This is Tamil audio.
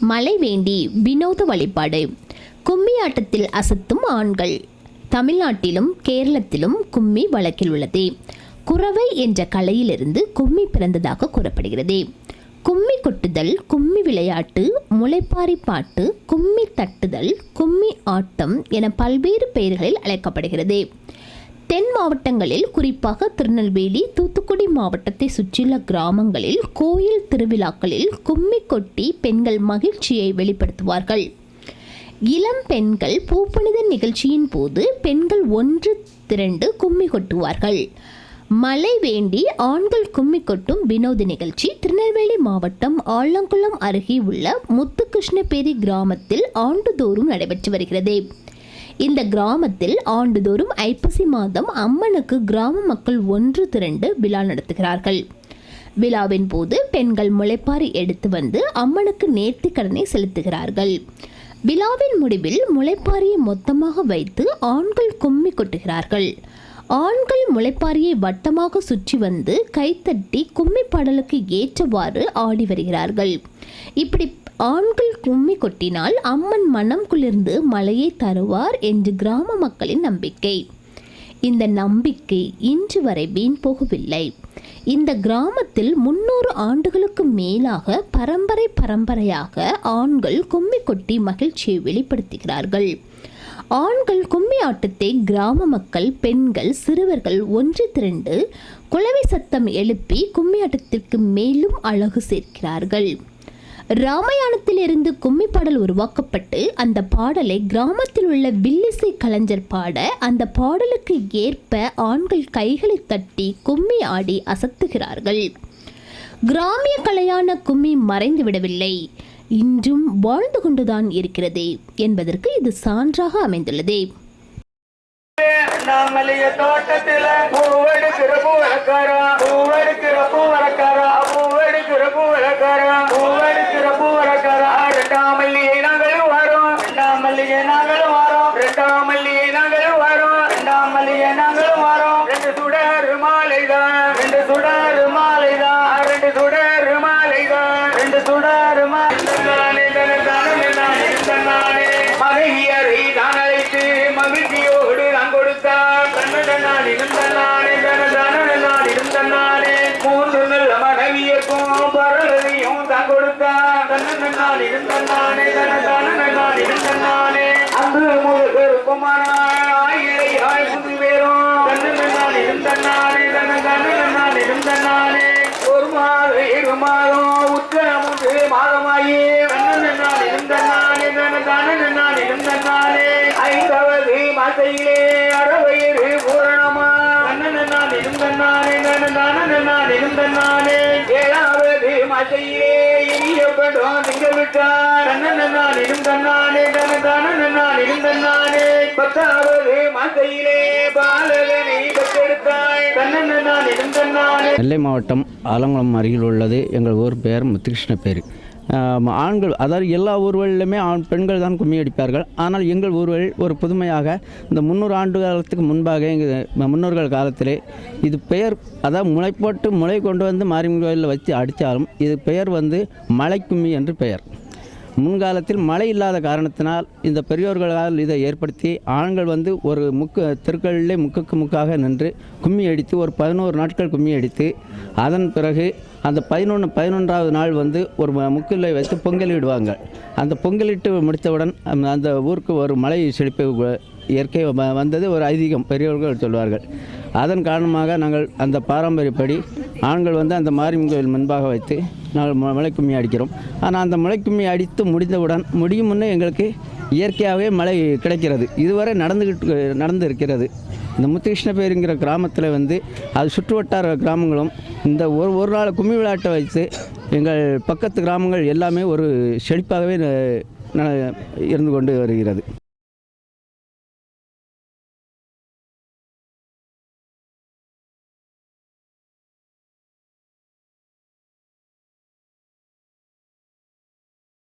மலை வேண்டி வினோத வழிபாடு. கும்மி ஆட்டத்தில் அசத்தும் ஆண்கள். தமிழ்நாட்டிலும் கேரளத்திலும் கும்மி வழக்கில் உள்ளது. குறவை என்ற கலையிலிருந்து கும்மி பிறந்ததாக கூறப்படுகிறது. கும்மி கொட்டுதல் கும்மி விளையாட்டு முளைப்பாரி பாட்டு கும்மி தட்டுதல் கும்மி ஆட்டம் என பல்வேறு பெயர்களில் அழைக்கப்படுகிறது. தென் மாவட்டங்களில் குறிப்பாக திருநெல்வேலி தூத்துக்குடி மாவட்டத்தை சுற்றியுள்ள கிராமங்களில் கோயில் திருவிழாக்களில் கும்மி கொட்டி பெண்கள் மகிழ்ச்சியை வெளிப்படுத்துவார்கள். இளம் பெண்கள் பூப்பணித நிகழ்ச்சியின் போது பெண்கள் ஒன்று திரண்டு கும்மி கொட்டுவார்கள். மழை வேண்டி ஆண்கள் கும்மி கொட்டும் வினோத நிகழ்ச்சி திருநெல்வேலி மாவட்டம் ஆலங்குளம் அருகே உள்ள முத்துகிருஷ்ணபேரி கிராமத்தில் ஆண்டுதோறும் நடைபெற்று வருகிறது. இந்த கிராமத்தில் ஆண்டுதோறும் ஐப்பசி மாதம் அம்மனுக்கு கிராம மக்கள் ஒன்று திரண்டு விழா நடத்துகிறார்கள். விழாவின் போது பெண்கள் முளைப்பாரி எடுத்து வந்து அம்மனுக்கு நேர்த்தி கடனை செலுத்துகிறார்கள். விழாவின் முடிவில் முளைப்பாரியை மொத்தமாக வைத்து ஆண்கள் கும்மி கொட்டுகிறார்கள். ஆண்கள் முளைப்பாரியை வட்டமாக சுற்றி வந்து கைத்தட்டி கும்மி பாடலுக்கு ஏற்றவாறு ஆடி வருகிறார்கள். இப்படி ஆண்கள் கும்மி கொட்டினால் அம்மன் மனம் குளிர்ந்து மழையை தருவார் என்று கிராம மக்களின் நம்பிக்கை. இந்த நம்பிக்கை இன்று வரை வீண் போகவில்லை. இந்த கிராமத்தில் முன்னூறு ஆண்டுகளுக்கு மேலாக பரம்பரை பரம்பரையாக ஆண்கள் கும்மி கொட்டி மகிழ்ச்சியை வெளிப்படுத்துகிறார்கள். ஆண்கள் கும்மி ஆட்டத்தை கிராம மக்கள் பெண்கள் சிறுவர்கள் ஒன்று திரண்டு குலவை சத்தம் எழுப்பி கும்மி ஆட்டத்திற்கு மேலும் அழகு சேர்க்கிறார்கள். ராமாயணத்திலிருந்து கும்மி பாடல் உருவாக்கப்பட்டு அந்த பாடலை கிராமத்தில் உள்ள வில்லிசை கலைஞர் பாட அந்த பாடலுக்கு ஏற்ப ஆண்கள் கைகளை தட்டி கும்மி ஆடி அசத்துகிறார்கள். கிராமிய கலையான கும்மி மறைந்து விடவில்லை. இன்றும் வாழ்ந்து கொண்டுதான் இருக்கிறது என்பதற்கு இது சான்றாக அமைந்துள்ளது. நாமலிய தோட்டத்தில பூவெடுக்கிற பூவெடுக்கிற பூவெடுக்கிற ரெண்டு சுடர் மாலைதான். ரெண்டு சுடர் மாலைதான். ரெண்டு சுடர் மாலைதான். ரெண்டு சுடர் மாலை மகையரை தான் அழைத்து மகிழ்ச்சியோடு நான் கொடுத்தார். தன்னடனான் இருந்தனானே தனதானன் இருந்தனானே மூன்று நல்ல மனைவியக்கும் பரவதையும் தான் கொடுத்தார். தன்னடனான் இருந்தனானே தனதானன் இருந்தனானே அன்று முதல் பெருப்பமானாய் மாதம் உத்தரமும் மாதம் உற்ற மூன்று இருந்தனானே தனதானன் நான் இருந்தனானே ஐந்தாவது மாசையிலே அறவயிறு பூரணமா கண்ணன் நான் இருந்தனானே கண்ணன் நான் இருந்தனானே ஏழாவது மாசையிலே திங்க விட்டார். நான் நான் பத்தாவது பாலகனை பெற்றெடுத்தாய் நான் நெல்லை மாவட்டம் ஆலங்குளம் அருகில் உள்ளது. எங்கள் ஊர் பெயர் முத்துகிருஷ்ண ஆண்கள் அதாவது எல்லா ஊர்களிலுமே ஆண் பெண்கள் தான் கும்மி அடிப்பார்கள். ஆனால் எங்கள் ஊர்களில் ஒரு புதுமையாக இந்த முந்நூறு ஆண்டு காலத்துக்கு முன்பாக எங்கள் முன்னோர்கள் காலத்திலே இது பெயர் அதாவது முளை போட்டு முளை கொண்டு வந்து மாரியம்மன் கோயிலில் வச்சு அடித்தாலும் இது பெயர் வந்து மலை கும்மி என்று பெயர். முன்காலத்தில் மழை இல்லாத காரணத்தினால் இந்த பெரியோர்களால் இதை ஏற்படுத்தி ஆண்கள் வந்து ஒரு முக்கு தெருக்களிலே முக்குக்கு முக்காக நின்று கும்மி அடித்து ஒரு பதினோரு நாட்கள் கும்மி அடித்து அதன் பிறகு அந்த பதினொன்று பதினொன்றாவது நாள் வந்து ஒரு முக்கிலை வைத்து பொங்கலிடுவாங்க. அந்த பொங்கலிட்டு முடித்தவுடன் அந்த- ஊருக்கு ஒரு மலை செழிப்பு இயற்கை வ- வந்தது ஒரு ஐதீகம் பெரியவர்கள் சொல்வார்கள். அதன் காரணமாக நாங்கள் அந்த பாரம்பரியப்படி ஆண்கள் வந்து அந்த மாரியம்மன் கோயில் முன்பாக வைத்து நாங்கள் முளைக்கும்மி அடிக்கிறோம். ஆனால் அந்த முளைக்கும்மி அடித்து முடிந்தவுடன் முடியும் முன்னே எங்களுக்கு இயற்கையாகவே மழை கிடைக்கிறது. இதுவரை நடந்துக்கிட்டு நடந்து இருக்கிறது இந்த முத்துகிருஷ்ணபேருங்கிற கிராமத்தில் வந்து அது சுற்றுவட்டார கிராமங்களும் இந்த ஒரு ஒரு நாள் கும்மி விளையாட்டை வைத்து எங்கள் பக்கத்து கிராமங்கள் எல்லாமே ஒரு செழிப்பாகவே ந- ந- இருந்து கொண்டு வருகிறது.